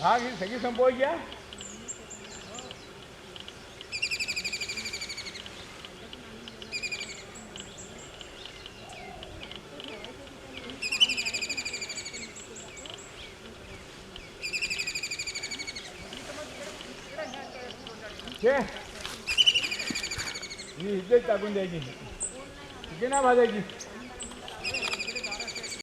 હા એ સગી સંપોઈ ગયા છે ही इज्जत टाकून द्यायची किती ना भाजायची